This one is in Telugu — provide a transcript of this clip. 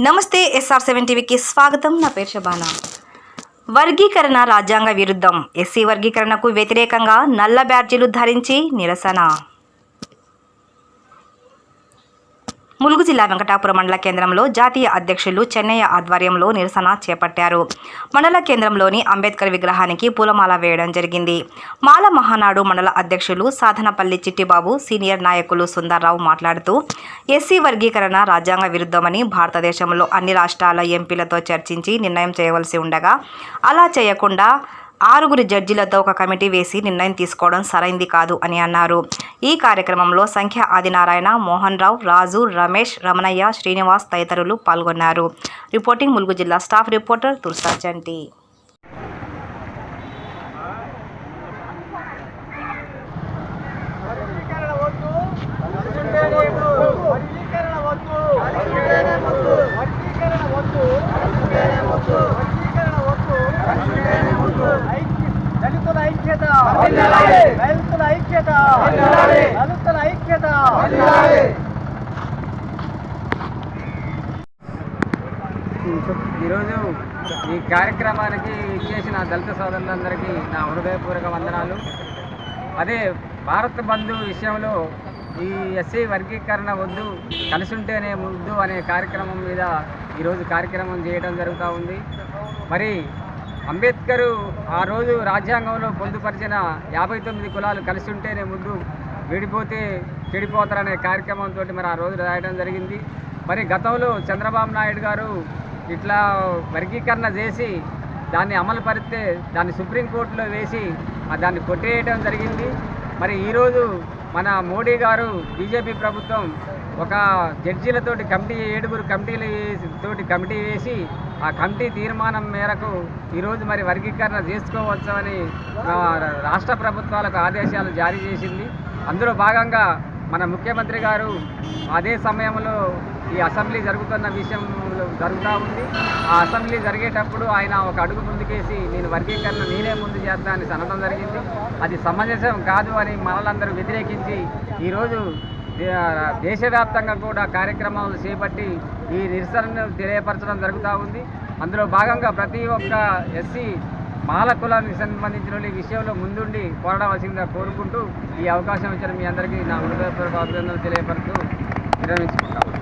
నమస్తే ఎస్ఆర్ సెవెన్ టీవీకి స్వాగతం. నా పేరు శబానా. వర్గీకరణ రాజ్యాంగ విరుద్ధం. ఎస్సీ వర్గీకరణకు వ్యతిరేకంగా నల్ల బ్యాడ్జీలు ధరించి నిరసన ములుగు జిల్లా వెంకటాపురం మండల కేంద్రంలో జాతీయ అధ్యక్షులు చెన్నయ్య ఆధ్వర్యంలో నిరసన చేపట్టారు. మండల కేంద్రంలోని అంబేద్కర్ విగ్రహానికి పూలమాల వేయడం జరిగింది. మాల మహానాడు మండల అధ్యక్షులు సాధనపల్లి చిట్టిబాబు సీనియర్ నాయకులు సుందర్రావు మాట్లాడుతూ ఎస్సీ వర్గీకరణ రాజ్యాంగ విరుద్ధమని భారతదేశంలో అన్ని రాష్ట్రాల ఎంపీలతో చర్చించి నిర్ణయం చేయవలసి ఉండగా అలా చేయకుండా ఆరుగురు జడ్జిలతో ఒక కమిటీ వేసి నిర్ణయం తీసుకోవడం సరైంది కాదు అని అన్నారు. ఈ కార్యక్రమంలో సంఖ్య ఆదినారాయణ మోహన్ రావు రాజు రమేష్ రమణయ్య శ్రీనివాస్ తదితరులు పాల్గొన్నారు. రిపోర్టింగ్ ములుగు జిల్లా స్టాఫ్ రిపోర్టర్ తుర్సా చంటి వర్గీకరణ వద్దు వర్గీకరణ వద్దు వర్గీకరణ వద్దు వర్గీకరణ వద్దు వర్గీకరణ వద్దు ఐక్య- దళితుల ఐక్యత దళితుల ఐక్యత. దళితుల ఐక్యత. ఈరోజు ఈ కార్యక్రమానికి ఇచ్చేసిన దళిత సోదరులందరికీ నా హృదయపూర్వక వందనాలు. అదే భారత్ బంధు విషయంలో ఈ ఎస్సీ వర్గీకరణ వద్దు కలిసి ఉంటేనే ముద్దు అనే కార్యక్రమం మీద ఈరోజు కార్యక్రమం చేయడం జరుగుతూ ఉంది. మరి అంబేద్కర్ ఆ రోజు రాజ్యాంగంలో పొందుపరిచిన యాభై తొమ్మిది కులాలు కలిసి ఉంటేనే ముందు విడిపోతే చెడిపోతారనే కార్యక్రమంతో మరి ఆ రోజు రాయడం జరిగింది. మరి గతంలో చంద్రబాబు నాయుడు గారు ఇట్లా వర్గీకరణ చేసి దాన్ని అమలు పరిస్తే దాన్ని సుప్రీంకోర్టులో వేసి దాన్ని కొట్టేయడం జరిగింది. మరి ఈరోజు మన మోడీ గారు బీజేపీ ప్రభుత్వం ఒక జడ్జీలతోటి కమిటీ ఏడుగురు కమిటీలు తోటి కమిటీ వేసి ఆ కమిటీ తీర్మానం మేరకు ఈరోజు మరి వర్గీకరణ చేసుకోవచ్చని రాష్ట్ర ప్రభుత్వాలకు ఆదేశాలు జారీ చేసింది. అందులో భాగంగా మన ముఖ్యమంత్రి గారు అదే సమయంలో ఈ అసెంబ్లీ జరుగుతున్న విషయం జరుగుతూ ఉంది. ఆ అసెంబ్లీ జరిగేటప్పుడు ఆయన ఒక అడుగు ముందుకేసి నేను వర్గీకరణ నేనే ముందు చేద్దామని అని జరిగింది. అది సమంజసం కాదు అని మనలందరూ వ్యతిరేకించి ఈరోజు దేశవ్యాప్తంగా కూడా కార్యక్రమాలు చేపట్టి ఈ నిరసనను తెలియపరచడం జరుగుతూ ఉంది. అందులో భాగంగా ప్రతి ఒక్క ఎస్సీ మాల కులానికి సంబంధించిన ఈ విషయంలో ముందుండి పోరాడవలసిందిగా కోరుకుంటూ ఈ అవకాశం ఇచ్చిన మీ అందరికీ నా హృదయపూర్వక అభినందనలు తెలియపరుస్తూ విరమించుకుంటాను.